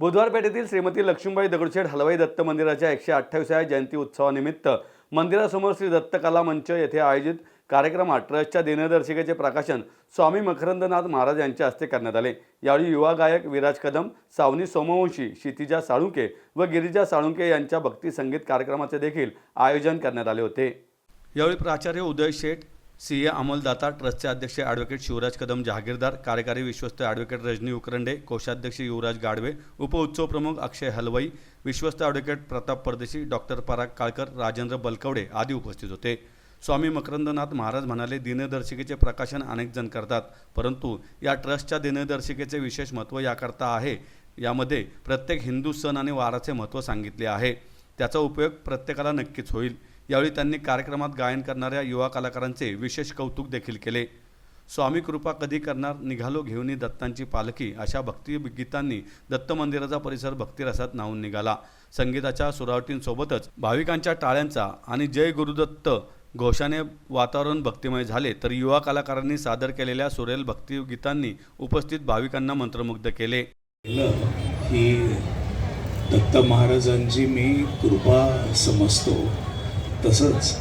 बुधवार पेठेतील श्रीमती लक्ष्मीबाई दगडूशेठ हलवाई दत्त मंदिराच्या एकशे अठ्ठावीसाव्या जयंती उत्सवानिमित्त मंदिरासमोर श्री दत्त कला मंच येथे आयोजित कार्यक्रमात ट्रस्टच्या दिनदर्शिकेचे प्रकाशन स्वामी मकरंदनाथ महाराज यांच्या हस्ते करण्यात आले. यावेळी युवा गायक विराज कदम सावनी सोमवंशी क्षितिजा साळुंके व गिरिजा साळुंके यांच्या भक्ती संगीत कार्यक्रमाचे देखील आयोजन करण्यात आले होते. यावेळी प्राचार्य उदय शेठ सी ए अमोलदाता ट्रस्टचे अध्यक्ष ॲडव्होकेट शिवराज कदम जहागीरदार कार्यकारी विश्वस्त ॲडव्होकेट रजनी उकरंडे कोषाध्यक्ष युवराज गाडवे उपउत्सव प्रमुख अक्षय हलवाई विश्वस्त ॲडव्होकेट प्रताप परदेशी डॉक्टर पराग काळकर राजेंद्र बलकवडे आदी उपस्थित होते. स्वामी मकरंदनाथ महाराज म्हणाले दिनदर्शिकेचे प्रकाशन अनेक जण करतात परंतु या ट्रस्टच्या दिनदर्शिकेचे विशेष महत्त्व याकरता आहे. यामध्ये प्रत्येक हिंदू सण आणि वाराचे महत्त्व सांगितले आहे. त्याचा उपयोग प्रत्येकाला नक्कीच होईल. यावेळी त्यांनी कार्यक्रमात गायन करणाऱ्या युवा कलाकारांचे विशेष कौतुक देखील केले. स्वामी कृपा कधी करणार? निघालो घेऊनी दत्तांची पालखी अशा भक्तिगीतांनी दत्त मंदिराचा परिसर भक्तिरसात न्हावून निघाला. संगीताच्या सुरावटींसोबतच भाविकांच्या टाळ्यांचा आणि जय गुरुदत्त घोषाने वातावरण भक्तिमय झाले तर युवा कलाकारांनी सादर केलेल्या सुरेल भक्तिगीतांनी उपस्थित भाविकांना मंत्रमुग्ध केले. ही दत्त महाराजांची मी कृपा समजतो. तसंच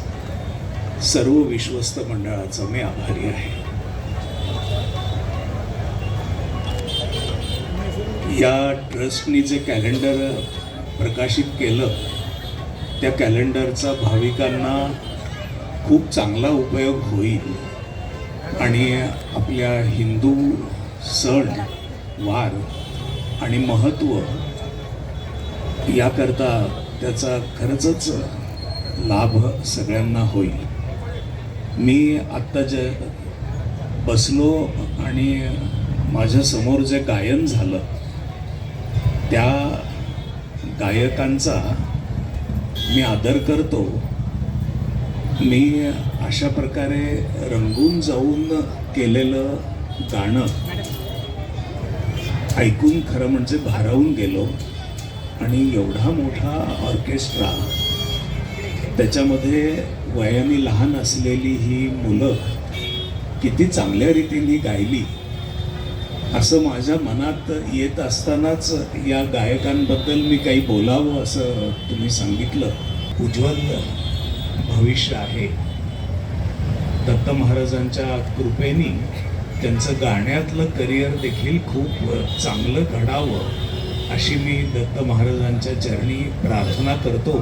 सर्व विश्वस्त मंडळाचं मी आभारी आहे. या ट्रस्टनी जे कॅलेंडर प्रकाशित केलं त्या कॅलेंडरचा भाविकांना खूप चांगला उपयोग होईल. आणि आपल्या हिंदू सण वार आणि महत्त्व याकरता त्याचा खरंच लाभ सगळ्यांना होईल. मी आत्ता जे बसलो आणि माझ्यासमोर जे गायन झालं त्या गायकांचा मी आदर करतो. मी अशा प्रकारे रंगून जाऊन केलेलं गाणं ऐकून खरं म्हणजे भारावून गेलो आणि एवढा मोठा ऑर्केस्ट्रा त्याच्यामध्ये वयाने लहान असलेली ही मुलं किती चांगल्या रीतीने गायली असं माझ्या मनात येत असतानाच या गायकांबद्दल मी काही बोलावं असं तुम्ही सांगितलं. उज्ज्वल भविष्य आहे. दत्त महाराजांच्या कृपेनी त्यांचं गाण्यातलं करिअर देखील खूप चांगलं घडावं अशी मी दत्त महाराजांच्या चरणी प्रार्थना करतो.